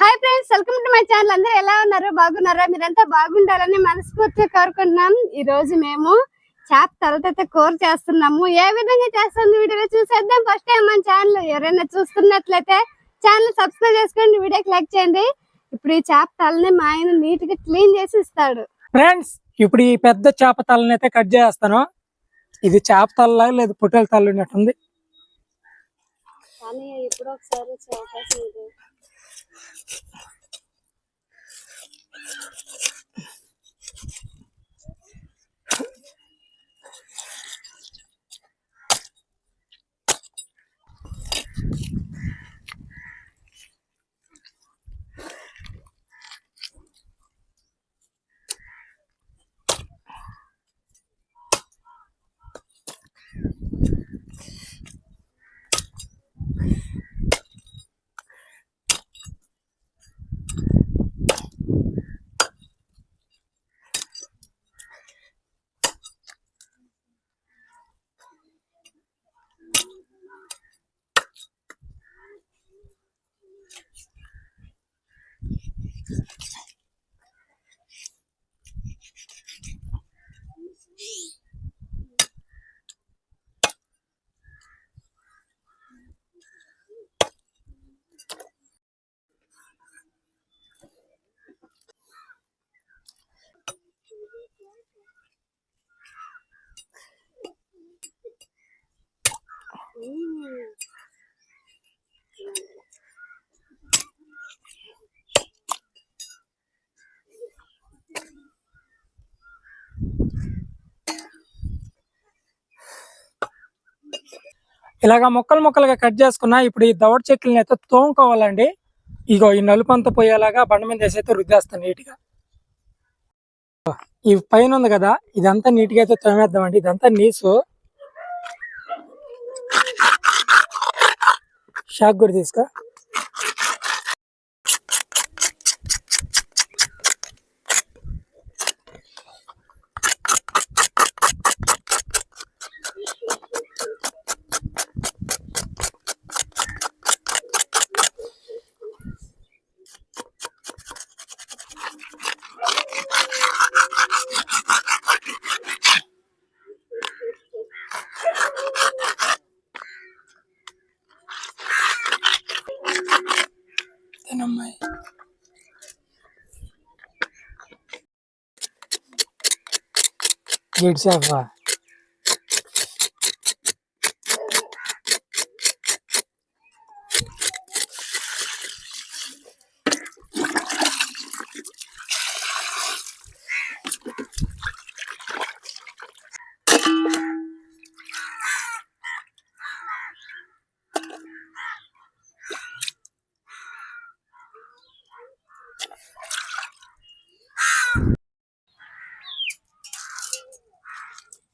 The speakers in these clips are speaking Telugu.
Hi friends welcome to my channel అందరూ ఎలా ఉన్నారు? బాగున్నారా? మీరంతా బాగుండాలని మనస్ఫూర్తిగా కోరుకుంటున్నాం. ఈ రోజు మేము చేప తలతైతే కూర చేస్తున్నాము. ఏ విధంగా చేస్తుంది వీడియోలో చూసేద్దాం. ఫస్ట్ టైం మన ఛానల్ ఎవరైనా చూస్తున్నట్లయితే ఛానల్ సబ్స్క్రైబ్ చేసుకోండి వీడియోకి లైక్ చేయండి. ఇప్పుడు ఈ చేప తలని మా ఆయన నీట్గా క్లీన్ చేసి ఇస్తాడు. ఫ్రెండ్స్ ఇప్పుడు ఈ పెద్ద చేప తలని అయితే కట్ చేస్తాను. ఇది చేప తల్ల లేదు పొట్టేల తల్ల ఉన్నట్టుంది. కానీ ఇప్పుడు ఒకసారి Thank you. ఇలాగా మొక్కలు ముక్కలుగా కట్ చేసుకున్నా ఇప్పుడు ఈ దవడ చెక్కులను అయితే తోముకోవాలండి. ఇగో ఈ నలుపు అంతా పోయేలాగా బండ మీద వేసి అయితే రుద్దేస్తాను నీట్గా. ఈ పైన ఉంది కదా ఇదంతా నీట్గా అయితే తోమేద్దామండి. ఇదంతా నీసు. షాక్ కూడా తీసుకో. తినమ్మాయి గేట్ సేఫా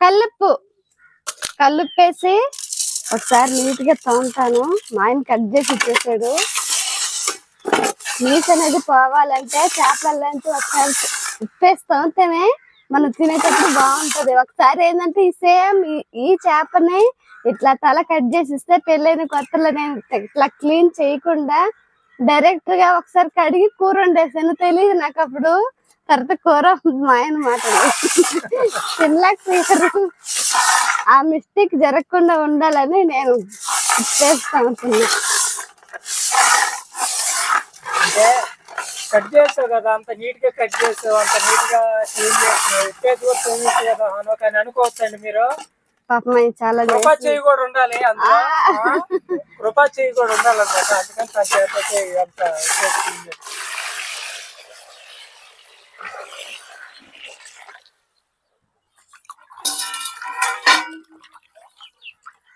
కల్లుప్పు కల్లుప్పేసి ఒకసారి నీట్గా తోముతాను. మా ఆయన కట్ చేసి ఇచ్చేసాడు. నీట్ అనేది పోవాలంటే చేపలంటే ఒకసారి ఉప్పేసి తోమితేనే మనం తినేటప్పుడు బాగుంటది. ఒకసారి ఏంటంటే ఈ సేమ్ ఈ చేపని ఇట్లా తల కట్ చేసి ఇస్తే పెళ్ళైన కొత్తలో నేను ఇట్లా క్లీన్ చేయకుండా డైరెక్ట్గా ఒకసారి కడిగి కూర వండేసాను. తెలియదు నాకు అప్పుడు. తర్వాత కూర మాయన మాట తినలేకపోయారు. ఆ మిస్టేక్ జరగకుండా ఉండాలని నేను చేస్తా ఉంటున్నా అంటే కట్ చేసావు కదా అంత నీట్గా కట్ చేసావు అంత నీట్గా క్లీన్ కూడా కదా అను కానీ అనుకోవచ్చండి మీరు. పాపం చాలా కృపా చేసి- చేయి కూడా ఉండాలి? కృపా చేయి కూడా ఉండాలన్నమాట అందుకని తన చేత అంత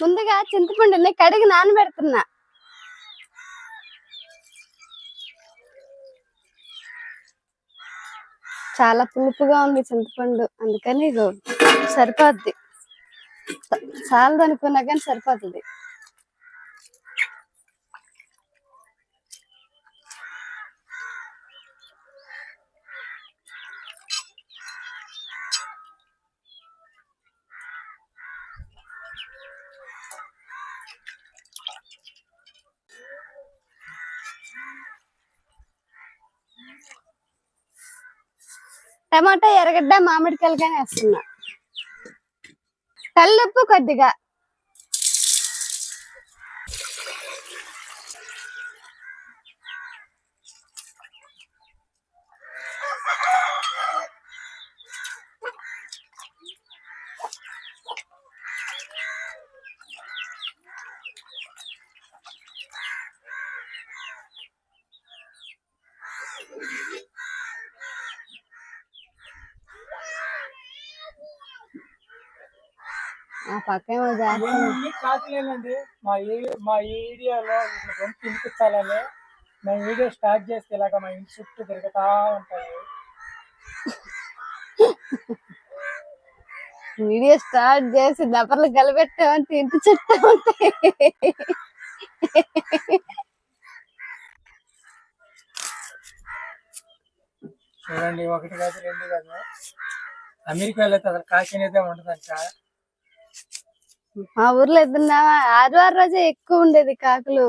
ముందుగా చింతపండుని కడిగి నానబెడుతున్నా. చాలా పులుపుగా ఉంది చింతపండు అందుకని ఇది సరిపోద్ది. చాలదు అనుకున్నా కానీ సరిపోతుంది. టమాటా ఎర్రగడ్డ మామిడికాయలు కానీ వేస్తున్నా. కల్లుప్పు కొద్దిగా. ఆ ఇవన్నీ కాకులేనండి. మా మా వీడియోలో ఇట్లా గొంతు వినిపించాలని మేము వీడియో స్టార్ట్ చేస్తే ఇలాగ మా ఇంటి చుట్టూ తిరుగుతా ఉంటాయి. వీడియో స్టార్ట్ చేసి దెబ్బలు కలిపెట్టామంటే ఇంటి చుట్టూ ఉంటాయి. చూడండి ఒకటి కాదు రెండు కాదు. అమెరికాలో అయితే అసలు కాకి అనేది ఉండదంట. మా ఊర్లో ఎదున్నా ఆదివారం రోజే ఎక్కువ ఉండేది కాకులు.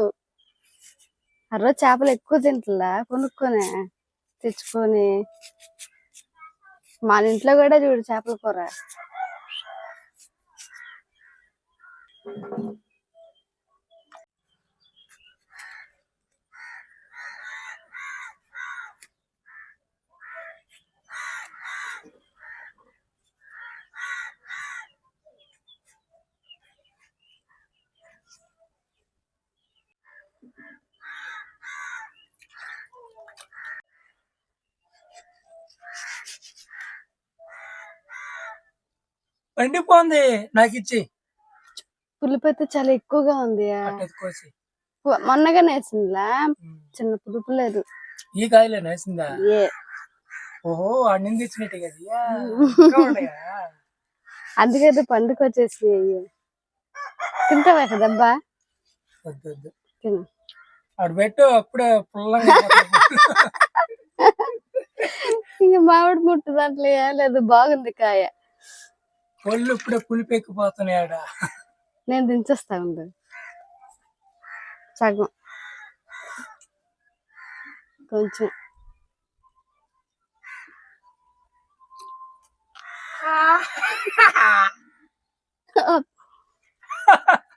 ఆ రోజు చేపలు ఎక్కువ తింటలా కొనుక్కొని తెచ్చుకొని. మన ఇంట్లో కూడా చూడు చేపల కూర. పండిపోంది నాకు ఇచ్చి పులుపు అయితే చాలా ఎక్కువగా ఉంది. కోసి మొన్నగానే వేసిందిలా ఉమ్. చిన్న పులుపు లేదు. ఈ కాయలే నేసిందా? ఓహో ఆ నింది ఇచ్చినట్టు కదా? అందుకైతే పండుగ వచ్చేసి తింటావా కదబ్బా వద్దు వద్దు. తిను. అటు పెట్టు అప్పుడే పుల్లంగా. ఇంకా మామిడి ముట్టు దాంట్లో లేదు. బాగుంది కాయ. పళ్ళు ఇప్పుడే పులిపెక్కిపోతున్నాయి ఆడ నేను దించేస్తా ఉండు. సగం. కొంచెం.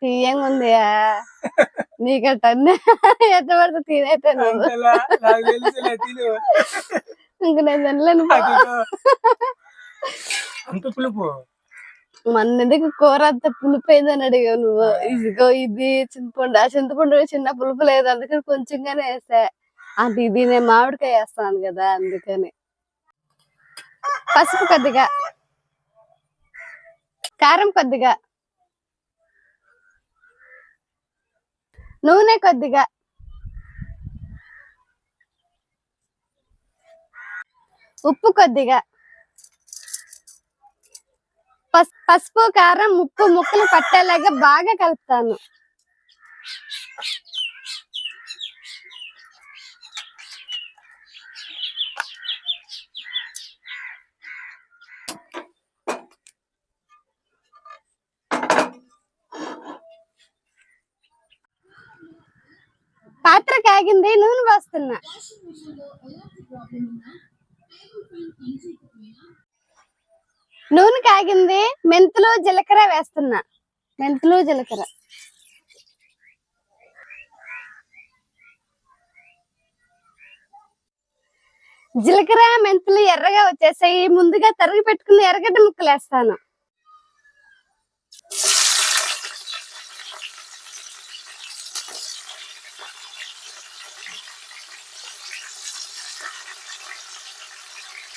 తీయంగా ఉంది నీకట్ట ఎంత పడితే తినేతే ఇంక నేను తినలేను. అంత పులుపు. మన ఎందుకు కూర అంత పులుపు అయిందని అడిగావు నువ్వు? ఇదిగో ఇది చింతపండు. ఆ చింతపండు చిన్న పులుపు లేదు. అందుకని కొంచెంగానే వేసా. అంటే ఇది నేను మామిడికాయ వేస్తాను కదా అందుకని. పసుపు కొద్దిగా. కారం కొద్దిగా. నూనె కొద్దిగా. ఉప్పు కొద్దిగా. పసుపు కారం ఉప్పు ముక్కలు పట్టేలాగా బాగా కలుపుతాను. పాత్ర కాగింది నూనె పోస్తున్నా. నూనె కాగింది. మెంతులు జీలకర్ర వేస్తున్నా. మెంతులు జీలకర్ర. జీలకర్ర మెంతులు ఎర్రగా వచ్చేసాయి. ముందుగా తరిగి పెట్టుకుని ఎర్రగడ్డ ముక్కలు వేస్తాను.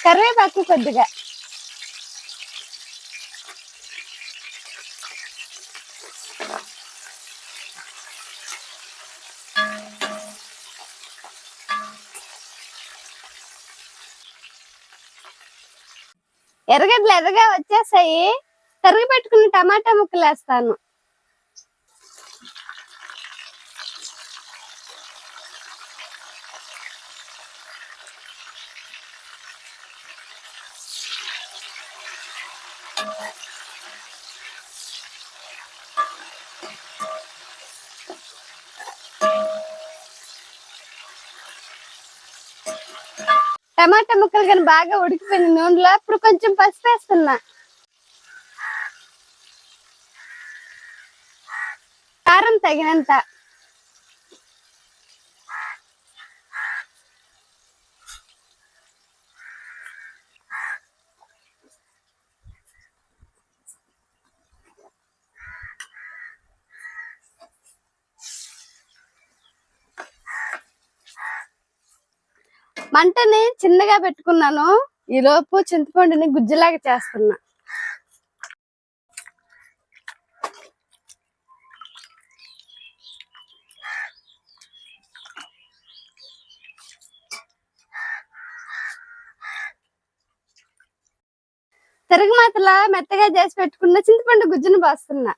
కరివేపాకు కొద్దిగా. ముక్కలు ఎదగా వచ్చేసాయి. తరిగి పెట్టుకున్న టమాటా ముక్కలు వేస్తాను. టమాటా ముక్కలు కానీ బాగా ఉడికిపోయింది నూనెలో. ఇప్పుడు కొంచెం పసుపు వేస్తున్నా. కారం తగినంత. మంటని చిన్నగా పెట్టుకున్నాను. ఈ లోపు చింతపండుని గుజ్జులాగా చేస్తున్నా. తిరగమాతలా మెత్తగా చేసి పెట్టుకున్న చింతపండు గుజ్జును పోస్తున్నా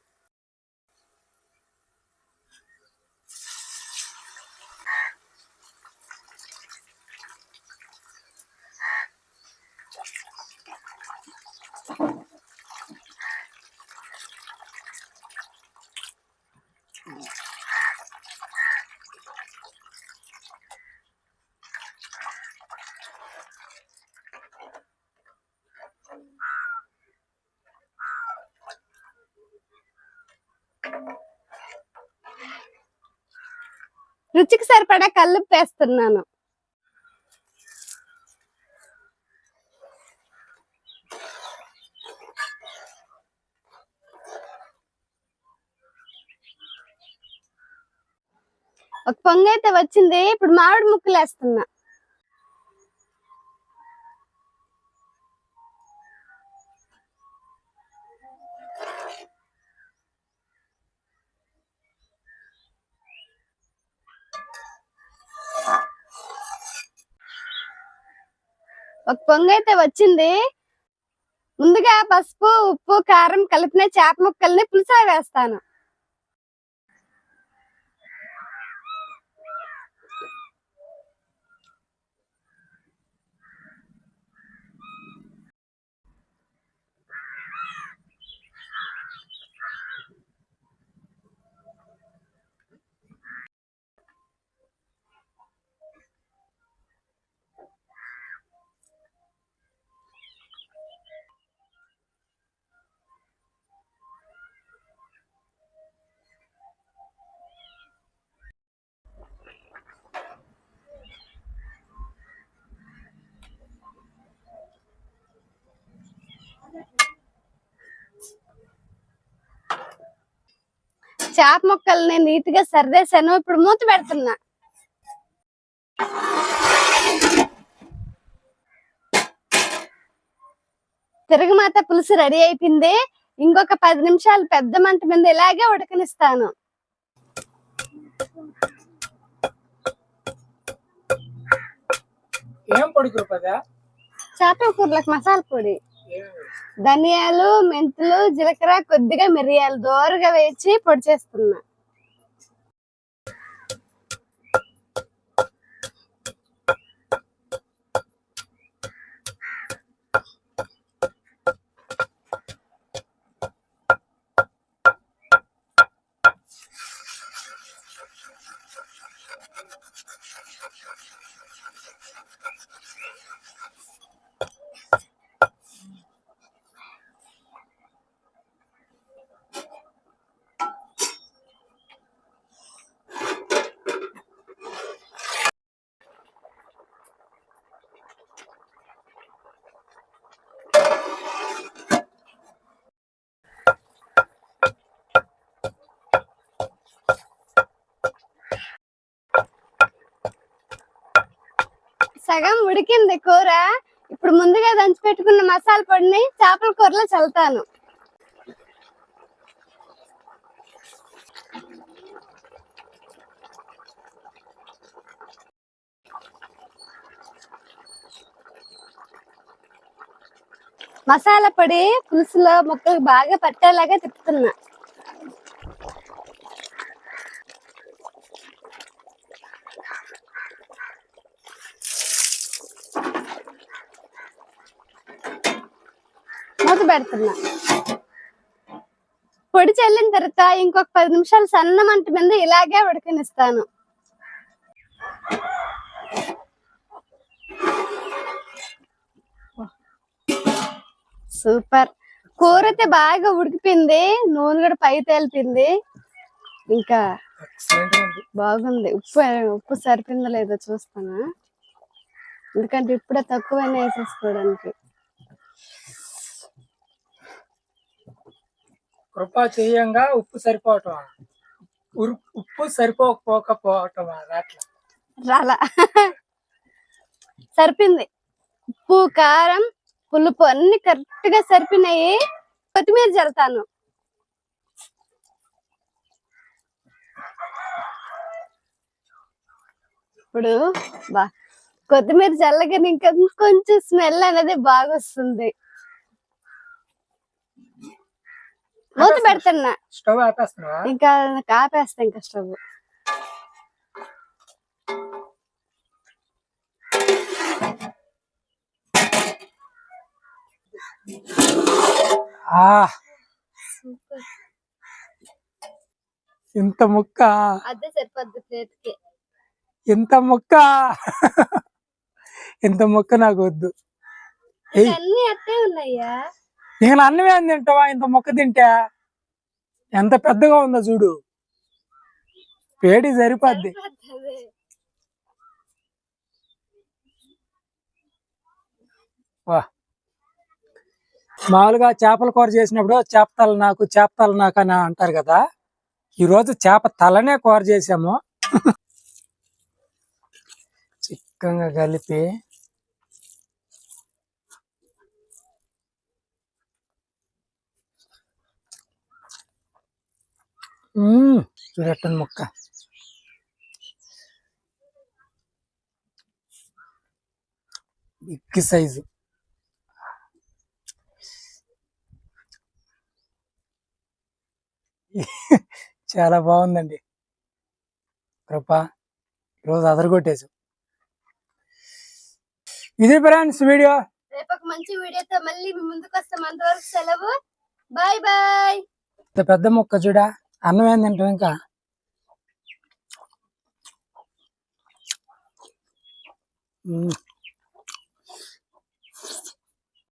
రుచికి సరిపడా కల్లుపు వేస్తున్నాను ఒక పొంగ అయితే వచ్చింది. ఇప్పుడు మామిడి ముక్కలు వేస్తున్నా ఒక పొంగ అయితే వచ్చింది. ముందుగా పసుపు ఉప్పు కారం కలిపిన చేప ముక్కల్ని పులుసా వేస్తాను. చేప ముక్కల్ని నీట్గా సర్దేశాను. ఇప్పుడు మూత పెడుతున్నా. తిరుగుమాత పులుసు రెడీ అయిపోయింది. ఇంకొక పది నిమిషాలు పెద్ద మంట మీద ఇలాగే ఉడకనిస్తాను. ఏం పొడి చేపల కూరలకు మసాలా పొడి. ధనియాలు మెంతులు జీలకర్ర కొద్దిగా మిరియాలు దోరగా వేసి పొడి చేస్తున్నా. సగం ఉడికింది కూర. ఇప్పుడు ముందుగా దంచి పెట్టుకున్న మసాలా పొడిని చేపల కూరలో చల్లుతాను. మసాలా పొడి పులుసులో ముక్కలు బాగా పట్టేలాగా తిప్పుతున్నా. మూతి పెడుతున్నా. పొడి చల్లిన తర్వాత ఇంకొక పది నిమిషాలు సన్న మంట మీద ఇలాగే ఉడకనిస్తాను. సూపర్. కూర అయితే బాగా ఉడికిపోయింది. నూనె కూడా పై తేలిపింది ఇంకా బాగుంది. ఉప్పు ఉప్పు సరిపోయిందో లేదో చూస్తాను. ఎందుకంటే ఇప్పుడే తక్కువైనా వేసేసుకోవడానికి. కృపా చేయంగా ఉప్పు సరిపోవటం ఉరు- ఉప్పు సరిపోకపోకపోవటం అట్లా. రాలా. సరిపింది. ఉప్పు కారం పులుపు అన్ని కరెక్ట్గా సరిపోయినాయి. కొత్తిమీర జల్లుతాను ఇప్పుడు బా కొత్తిమీర చల్లగానే ఇంకా కొంచెం స్మెల్ అనేది బాగా వస్తుంది మూత పెడుతున్నా. స్టవ్ ఆపేస్తున్నావా? ఇంకా కాపేస్తా ఇంకా స్టవ్. ఇంత ముక్క. అదే సరిపోద్ది ప్లేట్కి. ఇంత ముక్క. ఇంత ముక్క నాకు వద్దు. అన్ని అట్టే ఉన్నాయా? నేను అన్నం ఏం తింటావా? ఇంత ముక్క తింటా ఎంత పెద్దగా ఉందో చూడు. పేడి సరిపోద్ది. వా. మామూలుగా చేపల కూర చేసినప్పుడు చేప తల నాకు చేప తల నాకు అని అంటారు కదా. ఈ రోజు చేప తలనే కూర చేసాము. చిక్కగా కలిపి చూడట్టండి ముక్క. Big size. చాలా బాగుందండి. కృప. ఈరోజు అదరగొట్టేసు ఇది ఫ్రెండ్స్ వీడియో. రేపు మంచి వీడియోతో మళ్ళీ ముందుకు వస్తాం. అంతవరకు సెలవు. Bye bye. పెద్ద ముక్క చూడ? అన్నం ఏం తింటాం ఇంకా మ్మ్.